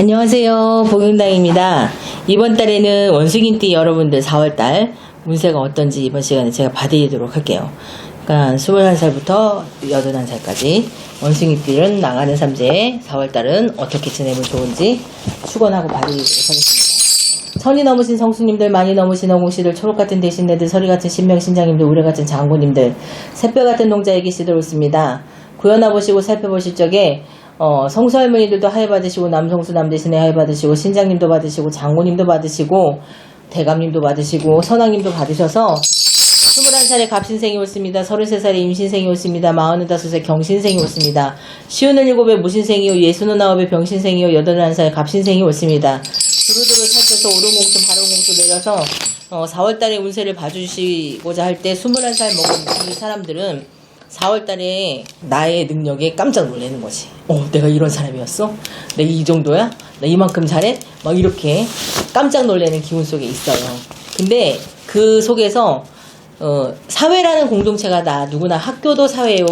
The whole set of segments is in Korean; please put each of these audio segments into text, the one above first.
안녕하세요. 복용당입니다. 이번 달에는 원숭이띠 여러분들 4월달 운세가 어떤지 이번 시간에 제가 봐드리도록 할게요. 그러니까 21살부터 81살까지 원숭이띠는 나가는 삼재 4월달은 어떻게 지내면 좋은지 축원하고 봐드리도록 하겠습니다. 선이 넘으신 성수님들, 많이 넘으신 어공씨들, 초록같은 대신네들, 서리같은 신명신장님들, 우레같은 장군님들, 새뼈같은 농자애기씨들 오습니다. 구현아 보시고 살펴보실 적에 어, 성수 할머니들도 하해 받으시고 남성수 남대신에 하해 받으시고 신장님도 받으시고 장군님도 받으시고 대감님도 받으시고 선왕님도 받으셔서 21살에 갑신생이 오습니다. 33살에 임신생이 오습니다. 45세 경신생이 오습니다. 시운은 7에 무신생이요. 예수는 9에 병신생이요. 81살에 갑신생이 오습니다. 두루두루 살펴서 오른공수 바른공수 내려서 어, 4월달에 운세를 봐주시고자 할 때 21살 먹은 이 사람들은 4월 달에 나의 능력에 깜짝 놀라는 거지. 어, 내가 이런 사람이었어? 내가 이 정도야? 나 이만큼 잘해? 막 이렇게 깜짝 놀라는 기운 속에 있어요. 근데 그 속에서 어, 사회라는 공동체가 다 누구나 학교도 사회요,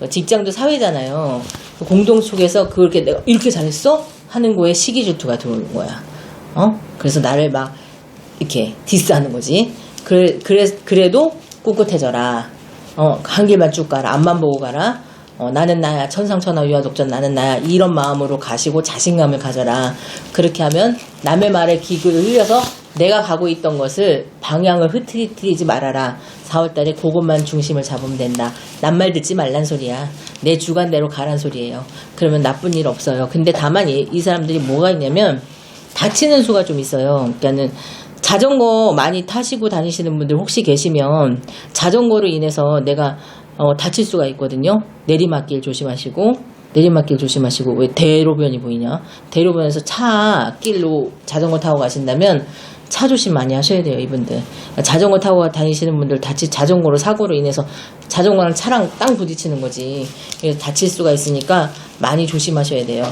어, 직장도 사회잖아요. 그 공동 속에서 그렇게 내가 이렇게 잘했어? 하는 거에 시기 질투가 들어오는 거야. 어? 그래서 나를 막 이렇게 디스하는 거지. 그래, 그래, 그래도 꿋꿋해져라. 어, 한 길만 쭉 가라. 앞만 보고 가라. 어, 나는 나야. 천상천하 유아독전 나는 나야. 이런 마음으로 가시고 자신감을 가져라. 그렇게 하면 남의 말에 기구를 흘려서 내가 가고 있던 것을 방향을 흐트리지 말아라. 4월달에 그것만 중심을 잡으면 된다. 남말 듣지 말란 소리야. 내 주관대로 가란 소리예요. 그러면 나쁜 일 없어요. 근데 다만 이, 이 사람들이 뭐가 있냐면 다치는 수가 좀 있어요. 그러니까는 자전거 많이 타시고 다니시는 분들 혹시 계시면 자전거로 인해서 내가 어, 다칠 수가 있거든요. 내리막길 조심하시고 내리막길 조심하시고 왜 대로변이 보이냐? 대로변에서 차 길로 자전거 타고 가신다면 차 조심 많이 하셔야 돼요, 이분들. 자전거 타고 다니시는 분들 다치 자전거로 사고로 인해서 자전거랑 차랑 땅 부딪히는 거지. 다칠 수가 있으니까 많이 조심하셔야 돼요.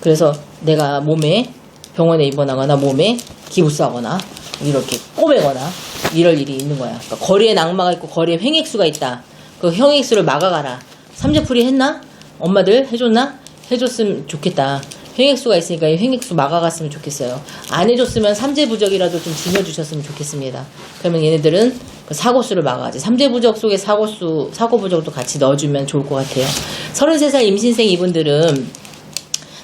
그래서 내가 몸에 병원에 입원하거나 몸에 기부싸거나 이렇게 꼬매거나 이럴 일이 있는 거야. 그러니까 거리에 낙마가 있고 거리에 횡액수가 있다. 그 횡액수를 막아가라. 삼재풀이 했나? 엄마들 해줬나? 해줬으면 좋겠다. 횡액수가 있으니까 이 횡액수 막아갔으면 좋겠어요. 안 해줬으면 삼재부적이라도 좀 징여주셨으면 좋겠습니다. 그러면 얘네들은 그 사고수를 막아가지. 삼재부적 속에 사고수, 사고부적도 같이 넣어주면 좋을 것 같아요. 33살 임신생 이분들은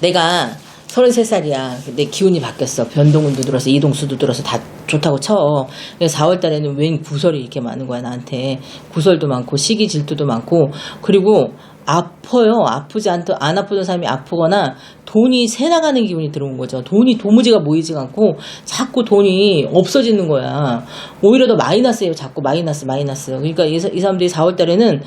내가 33살이야. 내 기운이 바뀌었어. 변동운도 들어서 이동수도 들어서 다 좋다고 쳐. 그래서 4월 달에는 웬 구설이 이렇게 많은 거야, 나한테. 구설도 많고, 시기 질투도 많고, 그리고 아파요. 아프지 않, 안 아프던 사람이 아프거나 돈이 새 나가는 기분이 들어온 거죠. 돈이 도무지가 모이지가 않고 자꾸 돈이 없어지는 거야. 오히려 더 마이너스예요. 자꾸 마이너스, 마이너스. 그러니까 이, 사- 이 사람들이 4월 달에는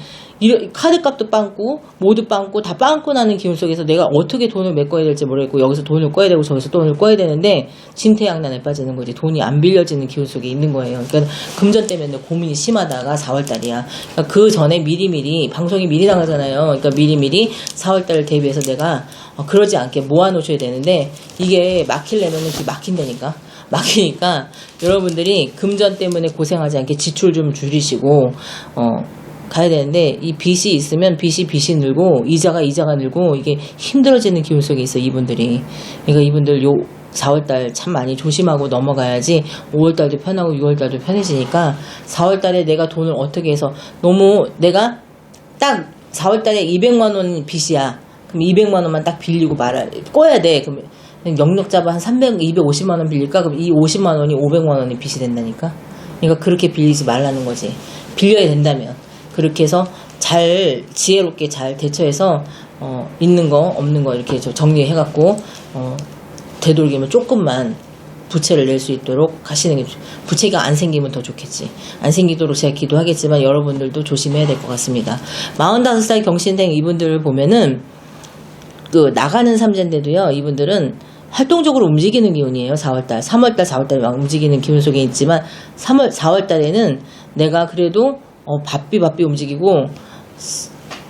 카드값도 빵꾸, 모두 빵꾸, 다 빵꾸 나는 기운 속에서 내가 어떻게 돈을 메꿔야 될지 모르겠고 여기서 돈을 꺼야 되고 저기서 돈을 꺼야 되는데 진퇴양난에 빠지는 거지. 돈이 안 빌려지는 기운 속에 있는 거예요. 그러니까 금전 때문에 고민이 심하다가 4월 달이야. 그러니까 그 전에 미리미리 방송이 미리 나가잖아요. 그러니까 미리미리 4월 달을 대비해서 내가 어, 그러지 않게 모아놓으셔야 되는데 이게 막히려면은 그 막힌다니까. 막히니까 여러분들이 금전 때문에 고생하지 않게 지출 좀 줄이시고 어 가야 되는데 이 빚이 있으면 빚이 빚이 늘고 이자가 이자가 늘고 이게 힘들어지는 기운 속에 있어 이분들이 그러니까 이분들 요 4월달 참 많이 조심하고 넘어가야지 5월달도 편하고 6월달도 편해지니까 4월달에 내가 돈을 어떻게 해서 너무 내가 딱 4월달에 200만 원 빚이야. 그럼 200만 원만 딱 빌리고 말아 꺼야 돼. 그럼 영역 잡아 한 300, 250만 원 빌릴까? 그럼 이 50만 원이 500만 원이 빚이 된다니까? 그러니까 그렇게 빌리지 말라는 거지. 빌려야 된다면. 그렇게 해서 잘 지혜롭게 잘 대처해서 어, 있는 거 없는 거 이렇게 저 정리해갖고 어, 되도록이면 조금만 부채를 낼 수 있도록 하시는 게 좋- 부채가 안 생기면 더 좋겠지. 안 생기도록 제가 기도하겠지만 여러분들도 조심해야 될 것 같습니다. 45살 경신생 이분들을 보면은 그 나가는 삼재인데도요. 이분들은 활동적으로 움직이는 기운이에요. 4월달, 3월달, 4월달에 막 움직이는 기운 속에 있지만 3월, 4월달에는 내가 그래도 어, 바삐 바삐 움직이고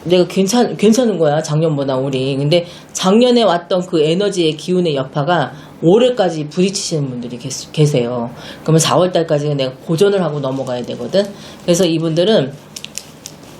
내가 괜찮 괜찮은 거야 작년보다 올해. 근데 작년에 왔던 그 에너지의 기운의 여파가 올해까지 부딪히시는 분들이 계세요. 그러면 4월달까지는 내가 고전을 하고 넘어가야 되거든. 그래서 이분들은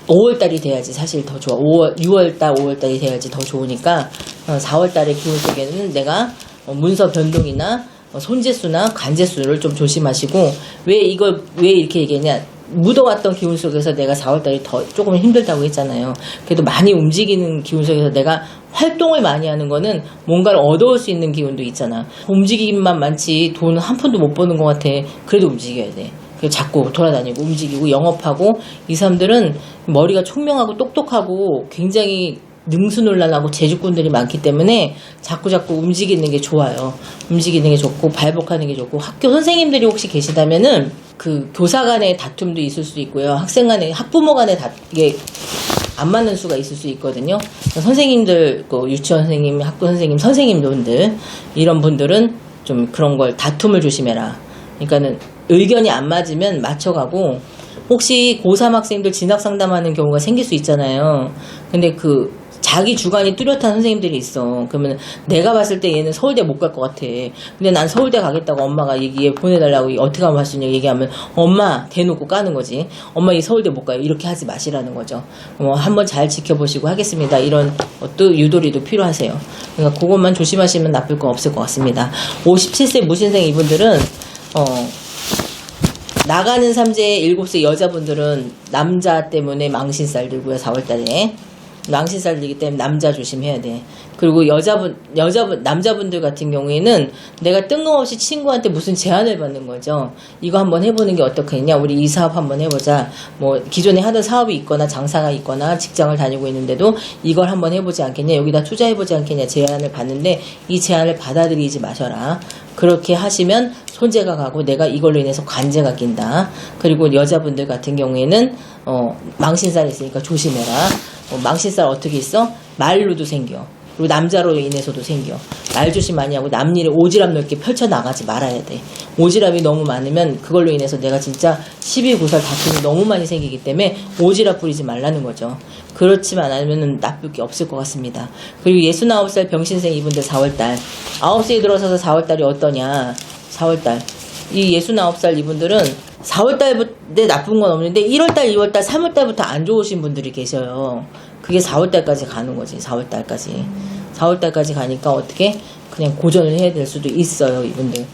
5월달이 돼야지 사실 더 좋아. 5월, 6월달, 5월달이 돼야지 더 좋으니까 4월 달의 기운 속에는 내가 어, 문서 변동이나 어, 손재수나 관재수를 좀 조심하시고 왜 이걸 왜 이렇게 얘기했냐 묻어왔던 기운 속에서 내가 4월달이 더 조금 힘들다고 했잖아요. 그래도 많이 움직이는 기운 속에서 내가 활동을 많이 하는 거는 뭔가를 얻어올 수 있는 기운도 있잖아. 움직이기만 많지 돈 한 푼도 못 버는 것 같아. 그래도 움직여야 돼. 자꾸 돌아다니고 움직이고 영업하고 이 사람들은 머리가 총명하고 똑똑하고 굉장히 능수놀란하고 재주꾼들이 많기 때문에 자꾸 자꾸 움직이는 게 좋아요. 움직이는 게 좋고 발복하는 게 좋고 학교 선생님들이 혹시 계시다면은 그 교사 간의 다툼도 있을 수 있고요. 학생 간의 학부모 간의 다 이게 안 맞는 수가 있을 수 있거든요. 선생님들, 그 유치원 선생님, 학교 선생님, 선생님들 이런 분들은 좀 그런 걸 다툼을 조심해라. 그러니까는 의견이 안 맞으면 맞춰가고 혹시 고3 학생들 진학 상담하는 경우가 생길 수 있잖아요. 근데 그 자기 주관이 뚜렷한 선생님들이 있어. 그러면 내가 봤을 때 얘는 서울대 못 갈 것 같아. 근데 난 서울대 가겠다고 엄마가 얘기해 보내달라고 어떻게 하면 할 수 있냐 얘기하면 엄마 대놓고 까는 거지. 엄마 이 서울대 못 가요. 이렇게 하지 마시라는 거죠. 어, 한번 잘 지켜보시고 하겠습니다. 이런 것도 유도리도 필요하세요. 그러니까 그것만 조심하시면 나쁠 거 없을 것 같습니다. 57세 무신생 이분들은 어, 나가는 삼재의 7세 여자분들은 남자 때문에 망신살 들고요, 4월달에. 망신살 들기 때문에 남자 조심해야 돼. 그리고 여자분, 여자분, 남자분들 같은 경우에는 내가 뜬금없이 친구한테 무슨 제안을 받는 거죠. 이거 한번 해보는 게 어떻겠냐. 우리 이 사업 한번 해보자. 뭐, 기존에 하던 사업이 있거나 장사가 있거나 직장을 다니고 있는데도 이걸 한번 해보지 않겠냐. 여기다 투자해보지 않겠냐. 제안을 받는데 이 제안을 받아들이지 마셔라. 그렇게 하시면 손재가 가고 내가 이걸로 인해서 관제가 낀다. 그리고 여자분들 같은 경우에는 어, 망신살 있으니까 조심해라. 어, 망신살 어떻게 있어? 말로도 생겨. 그리고 남자로 인해서도 생겨. 말 조심 많이 하고 남일에 오지랖 넓게 펼쳐나가지 말아야 돼. 오지랖이 너무 많으면 그걸로 인해서 내가 진짜 12구설 다툼이 너무 많이 생기기 때문에 오지랖 부리지 말라는 거죠. 그렇지만 않으면 나쁠 게 없을 것 같습니다. 그리고 69살 병신생 이분들 4월달. 9시에 들어서서 4월달이 어떠냐. 4월달. 이 69살 이분들은 4월달부터 나쁜 건 없는데 1월달, 2월달, 3월달부터 안 좋으신 분들이 계셔요. 그게 4월달까지 가는 거지. 4월달까지. 4월달까지 가니까 어떻게 그냥 고전을 해야 될 수도 있어요. 이분들.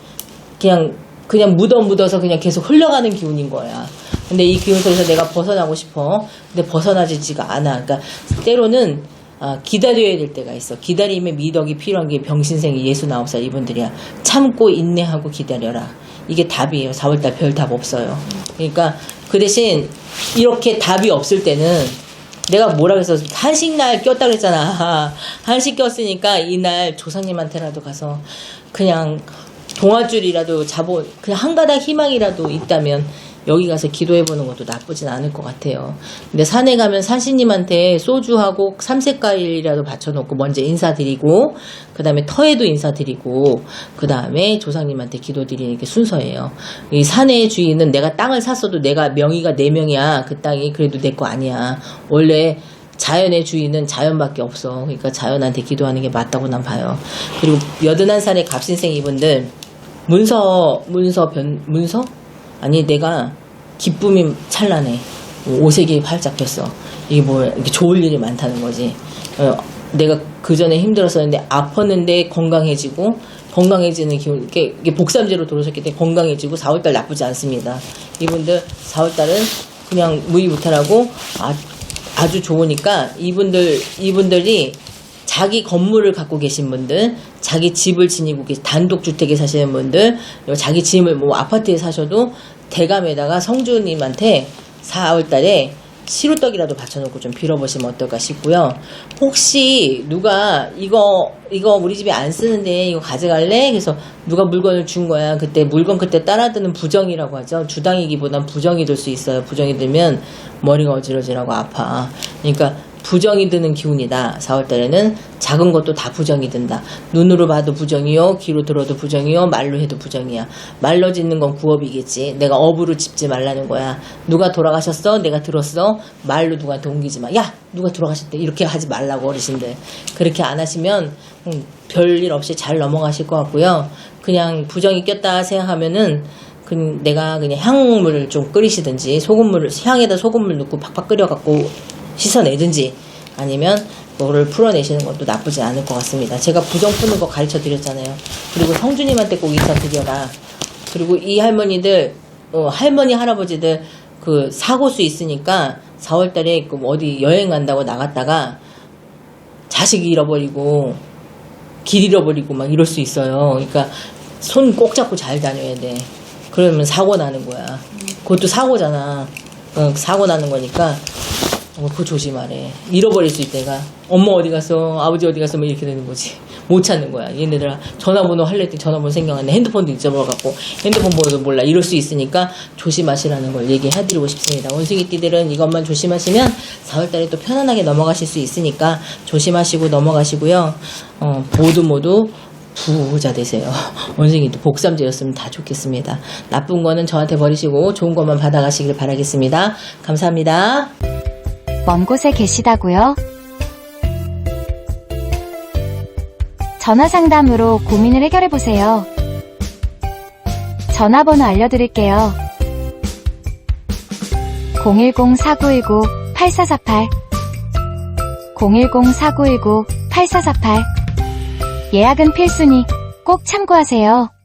그냥 그냥 묻어 묻어서 그냥 계속 흘러가는 기운인 거야. 근데 이 기운 속에서 내가 벗어나고 싶어. 근데 벗어나지지가 않아. 그러니까 때로는 아, 기다려야 될 때가 있어. 기다림의 미덕이 필요한 게 병신생이 69살 이분들이야. 참고 인내하고 기다려라. 이게 답이에요. 4월달 별 답 없어요. 그러니까 그 대신 이렇게 답이 없을 때는 내가 뭐라 그래서 한식날 꼈다 그랬잖아. 한식 꼈으니까 이날 조상님한테라도 가서 그냥 동아줄이라도 잡어 그냥 한 가닥 희망이라도 있다면 여기 가서 기도해보는 것도 나쁘진 않을 것 같아요. 근데 산에 가면 산신님한테 소주하고 삼색과일이라도 받쳐놓고 먼저 인사드리고 그 다음에 터에도 인사드리고 그 다음에 조상님한테 기도드리는 게 순서예요. 이 산의 주인은 내가 땅을 샀어도 내가 명의가 내 명이야. 그 땅이 그래도 내 거 아니야. 원래 자연의 주인은 자연밖에 없어. 그러니까 자연한테 기도하는 게 맞다고 난 봐요. 그리고 여든한 살의 갑신생 이분들 문서 문서 변 문서 아니 내가 기쁨이 찬란해. 오색이 활짝 폈어. 이게 뭐 이렇게 좋을 일이 많다는 거지. 어, 내가 그 전에 힘들었었는데 아팠는데 건강해지고 건강해지는 기운 이게, 이게 복삼제로 들어오셨기 때문에 건강해지고 4월달 나쁘지 않습니다. 이분들 4월달은 그냥 무이무탈하고 아, 아주 좋으니까 이분들 이분들이 자기 건물을 갖고 계신 분들, 자기 집을 지니고 계신 단독주택에 사시는 분들, 자기 집을 뭐 아파트에 사셔도 대감에다가 성주님한테 4월 달에 시루떡이라도 받쳐놓고 좀 빌어보시면 어떨까 싶고요. 혹시 누가 이거 이거 우리 집에 안 쓰는데 이거 가져갈래? 그래서 누가 물건을 준 거야. 그때 물건 그때 따라드는 부정이라고 하죠. 주당이기보단 부정이 들수 있어요. 부정이 들면 머리가 어지러지라고 아파. 그러니까 부정이 드는 기운이다. 4월달에는 작은 것도 다 부정이 든다. 눈으로 봐도 부정이요, 귀로 들어도 부정이요, 말로 해도 부정이야. 말로 짓는 건 구업이겠지. 내가 업으로 짚지 말라는 거야. 누가 돌아가셨어? 내가 들었어? 말로 누구한테 옮기지 마. 야, 누가 돌아가셨대? 이렇게 하지 말라고 어르신들. 그렇게 안 하시면 음, 별일 없이 잘 넘어가실 것 같고요. 그냥 부정이 꼈다 생각하면은 그 내가 그냥 향물을 좀 끓이시든지 소금물을 향에다 소금물 넣고 팍팍 끓여갖고 씻어내든지 아니면 거를 풀어내시는 것도 나쁘지 않을 것 같습니다. 제가 부정 푸는 거 가르쳐 드렸잖아요. 그리고 성주님한테 꼭 인사 드려라. 그리고 이 할머니들, 어, 할머니, 할아버지들 그 사고수 있으니까 4월 달에 그 어디 여행 간다고 나갔다가 자식 잃어버리고 길 잃어버리고 막 이럴 수 있어요. 그러니까 손 꼭 잡고 잘 다녀야 돼. 그러면 사고 나는 거야. 그것도 사고잖아. 어, 사고 나는 거니까 어, 그거 조심하래. 잃어버릴 수 있대가. 엄마 어디 갔어? 아버지 어디 갔어? 뭐 이렇게 되는 거지. 못 찾는 거야. 얘네들 전화번호 할래 했더니 전화번호 생각 안 나. 핸드폰도 잊어버려갖고 핸드폰 번호도 몰라. 이럴 수 있으니까 조심하시라는 걸 얘기해드리고 싶습니다. 원숭이 띠들은 이것만 조심하시면 4월달에 또 편안하게 넘어가실 수 있으니까 조심하시고 넘어가시고요. 어, 모두 모두 부자 되세요. 원숭이도 복삼제였으면 다 좋겠습니다. 나쁜 거는 저한테 버리시고 좋은 것만 받아가시길 바라겠습니다. 감사합니다. 먼 곳에 계시다고요? 전화 상담으로 고민을 해결해 보세요. 전화번호 알려드릴게요. 010-4919-8448 010-4919-8448 예약은 필수니 꼭 참고하세요.